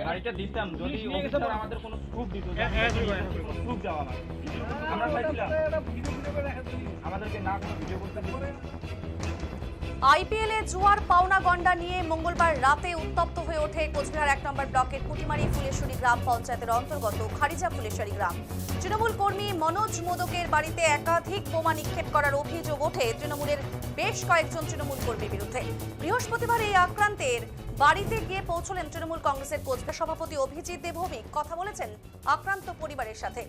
গাড়িটা দিতাম যদি। আমাদের কোনো প্রুফ দিত হ্যাঁ, হ্যাঁ। প্রুফ দেওয়া না আমরা চাইছিলাম আমাদেরকে না কোনো ভিডিও করতে আইপিএলে জুয়ার পাওনা গন্ডা নিয়ে মঙ্গলবার রাতে উত্তপ্ত হয়ে ওঠে কোচবিহার এক নম্বর ব্লকের কুটিমারি ফুলেশ্বরী গ্রাম পঞ্চায়েতের অন্তর্গত খারিজা ফুলেশ্বরী গ্রাম। তৃণমূল কর্মী মনোজ মোদকের বাড়িতে একাধিক বোমা নিক্ষেপ করার অভিযোগ ওঠে। তৃণমূলের বেশ কয়েকজন তৃণমূল কর্মীর বিরুদ্ধে। বৃহস্পতিবার এই আক্রান্তের বাড়িতে গিয়ে পৌঁছলেন তৃণমূল কংগ্রেসের কোচবিহার সভাপতি অভিজিৎ দেবভৌমিক। কথা বলেছেন আক্রান্ত পরিবারের সাথে।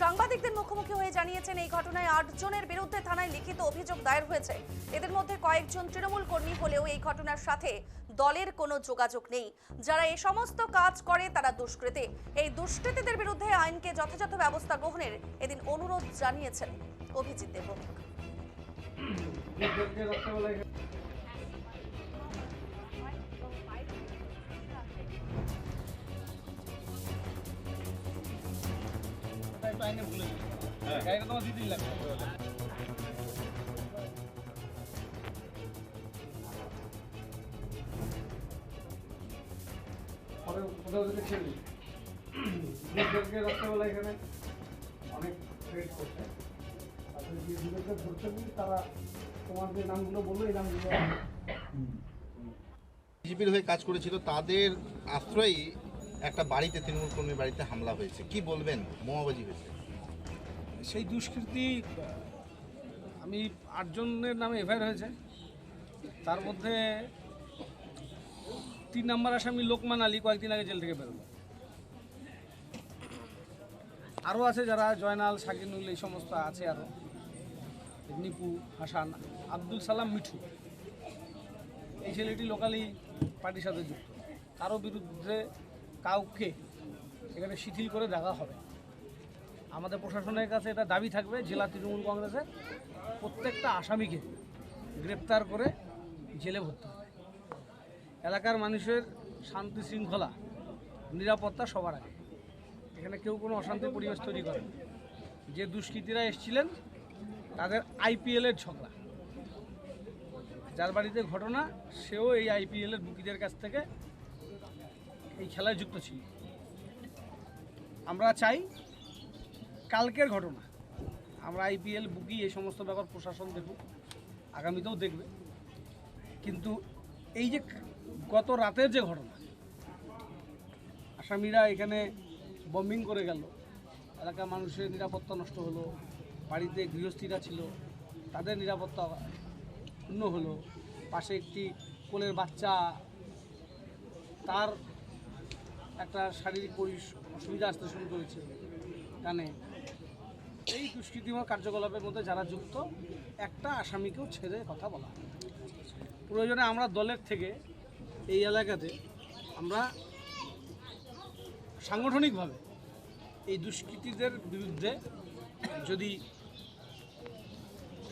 সাংবাদিকদের মুখোমুখি হয়ে জানিয়েছেন এই ঘটনায় আট জনের বিরুদ্ধে থানায় লিখিত অভিযোগ দায়ের হয়েছে এদের মধ্যে কয়েকজন তৃণমূল কর্মী হলেও এই ঘটনার সাথে দলের কোনো যোগাযোগ নেই যারা এই সমস্ত কাজ করে তারা দুষ্কৃতী এই দুষ্কৃতীদের বিরুদ্ধে আইনকে যথাযথ ব্যবস্থা গ্রহণের এদিন অনুরোধ জানিয়েছেন অভিজিৎ দেবভৌমিক একটু ভুলে গেছে গাড়িটা তোমার দিতেই পরে কোথাও যদি ছেড়ে রাত্রেবেলা এখানে অনেক ট্রেড করছে। তাদের যে দুজনকে ধরতে গিয়ে তারা তোমার যে নামগুলো বলল এই নামগুলো বিজেপির হয়ে কাজ করেছিল তাদের আশ্রয়ই একটা বাড়িতে, তৃণমূল কর্মীর বাড়িতে হামলা হয়েছে। কি বলবেন? বোমাবাজি হয়েছে। সেই দুষ্কৃতি, আমি আটজনের নামে এফআইআর হয়েছে। তার মধ্যে তিন নম্বর আসামি লোকমান আলী কয়েকদিন আগে জেল থেকে বেরোলো আরও আছে যারা, জয়নাল, শাকিনুল, এই সমস্ত আছে আরও। নিপু, হাসান, আব্দুল সালাম, মিঠু। এই ছেলেটি লোকালি পার্টির সাথে যুক্ত। কারও বিরুদ্ধে কাউকে এখানে শিথিল করে দেখা হবে। আমাদের প্রশাসনের কাছে এটা দাবি থাকবে, জেলা তৃণমূল কংগ্রেসের প্রত্যেকটা আসামিকে গ্রেপ্তার করে জেলে ভর্তি হবে। এলাকার মানুষের শান্তি শৃঙ্খলা, নিরাপত্তা সবার আগে। এখানে কেউ কোনো অশান্তির পরিবেশ তৈরি করে যে দুষ্কৃতীরা এসেছিলেন, তাদের আইপিএলের ঝগড়া। যার বাড়িতে ঘটনা, সেও এই আইপিএলের বুকিদের কাছ থেকে এই খেলায় যুক্ত ছিল। আমরা চাই কালকের ঘটনা। আমরা আইপিএল বুকি, এই সমস্ত ব্যাপার প্রশাসন দেখুক, আগামীতেও দেখবে। কিন্তু এই যে গত রাতের যে ঘটনা, আসামিরা এখানে বম্বিং করে গেল। এলাকার মানুষের নিরাপত্তা নষ্ট হলো, বাড়িতে গৃহস্থীরা ছিল, তাদের নিরাপত্তা ক্ষুণ্ণ হলো। পাশে একটি কোলের বাচ্চা, তার একটা শারীরিক অসুবিধা আসতে শুরু করেছে কানে। এই দুষ্কৃতিময় কার্যকলাপের মধ্যে যারা যুক্ত, একটা আসামিকেও ছেড়ে কথা বলা প্রয়োজনে আমরা দলের থেকে এই এলাকাতে আমরা সাংগঠনিকভাবে এই দুষ্কৃতীদের বিরুদ্ধে যদি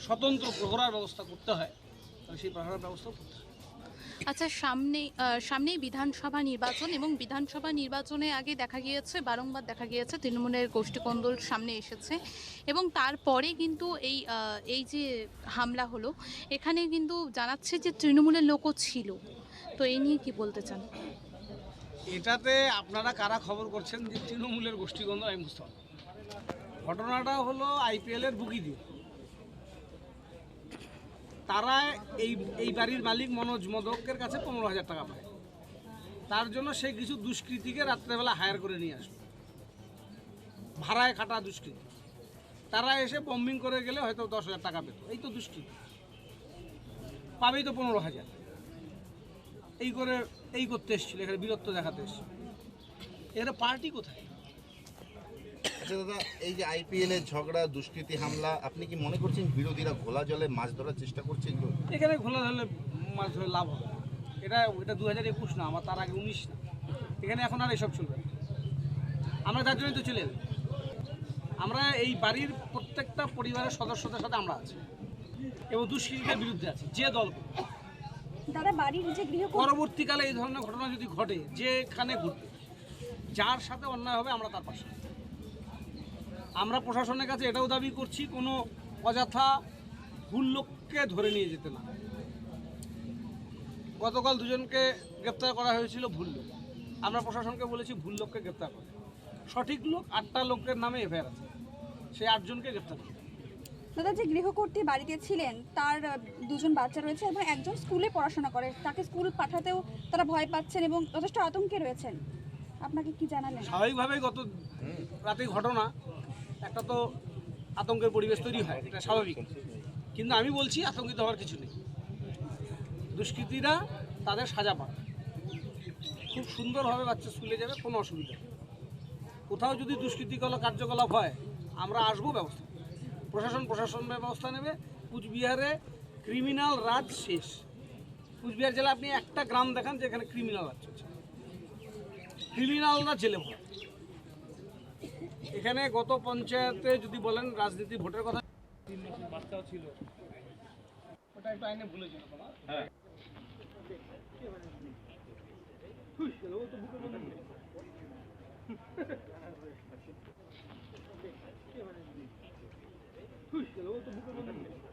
স্বতন্ত্র প্রহরার ব্যবস্থা করতে হয়, তাহলে সেই প্রহরার ব্যবস্থা করতে হয়। আচ্ছা সামনে সামনেই বিধানসভা নির্বাচন এবং বিধানসভা নির্বাচনে আগে দেখা গিয়েছে, বারংবার দেখা গিয়েছে, তৃণমূলের গোষ্ঠীকন্দল সামনে এসেছে এবং তারপরে কিন্তু এই এই যে হামলা হলো, এখানে কিন্তু জানাচ্ছে যে তৃণমূলের লোকও ছিল। তো এই নিয়ে কি বলতে চান? এটাতে আপনারা কারা খবর করছেন যে তৃণমূলের গোষ্ঠীগন্ধ আমি। ঘটনাটা হলো আইপিএলের বুকি দিয়ে তারা এই এই বাড়ির মালিক মনোজ মদকের কাছে পনেরো হাজার টাকা পায়। তার জন্য সে কিছু দুষ্কৃতীকে রাত্রেবেলা হায়ার করে নিয়ে আসবে ভাড়ায় খাটা দুষ্কৃতী। তারা এসে বম্বিং করে গেলে হয়তো দশ হাজার টাকা পেত। এই তো দুষ্কৃতী। পাবেই তো পনেরো হাজার। এই করে, এই করতে এসেছিল, এখানে বীরত্ব দেখাতে এসেছিল। এখানে পার্টি কোথায়? আচ্ছা দাদা এই যে আইপিএল এর ঝগড়া দুষ্কৃতী হামলা আপনি কি মনে করছেন বিরোধীরা ঘোলা জলে মাছ ধরার চেষ্টা করছে এখানে খোলা ধরলে মাছ ধরে লাভ হবে এটা এটা দু হাজার একুশ না আমার তার আগে উনিশ না। এখানে এখন আর এসব চলবে আমরা তার জন্যই তো চলে এলাম। আমরা এই বাড়ির প্রত্যেকটা পরিবারের সদস্যদের সাথে আমরা আছি এবং দুষ্কৃতিদের বিরুদ্ধে আছি যে দল। দাদা বাড়ির যে গৃহ পরবর্তীকালে এই ধরনের ঘটনা যদি ঘটে যেখানে ঘটবে যার সাথে অন্যায় হবে আমরা তার পাশে আমরা প্রশাসনের কাছে এটাও দাবি করছি কোনো অযথা ভুল লোককে ধরে নিয়ে যেতে না। গতকাল দুজনকে গ্রেপ্তার করা হয়েছিল ভুল লোক। আমরা প্রশাসনকে বলেছি ভুল লোককে গ্রেপ্তার করে। সঠিক লোক আটটা লোকের নামে এফআইআর আছে। সেই আটজনকে গ্রেপ্তার করে। দাদা যে গৃহকর্ত্রী বাড়িতে ছিলেন তার দুজন বাচ্চা রয়েছে এবং একজন স্কুলে পড়াশোনা করে। তাকে স্কুল পাঠাতেও তারা ভয় পাচ্ছেন এবং যথেষ্ট আতঙ্কে রয়েছেন। আপনাকে কি জানালেন? স্বাভাবিকভাবেই গত রাতে ঘটনা একটা তো আতঙ্কের পরিবেশ তৈরি হয়, এটা স্বাভাবিক। কিন্তু আমি বলছি, আতঙ্কিত হওয়ার কিছু নেই। দুষ্কৃতীরা তাদের সাজা পায় খুব সুন্দরভাবে বাচ্চা স্কুলে যাবে, কোনো অসুবিধা কোথাও যদি দুষ্কৃতিকলা কার্যকলাপ হয়, আমরা আসব ব্যবস্থা প্রশাসন প্রশাসন ব্যবস্থা নেবে। কুচবিহারে ক্রিমিনাল রাজ শেষ। কুচবিহার জেলা আপনি একটা গ্রাম দেখান যেখানে ক্রিমিনাল রাজ চলছে। ক্রিমিনালরা জেলে ভরে এখানে গত পঞ্চায়েতে যদি বলেন রাজনীতি ভোটের কথা বাচ্চাও ছিল ওটা একটু আইনে ভুলেছিল খুশ গেল ও তো বুকে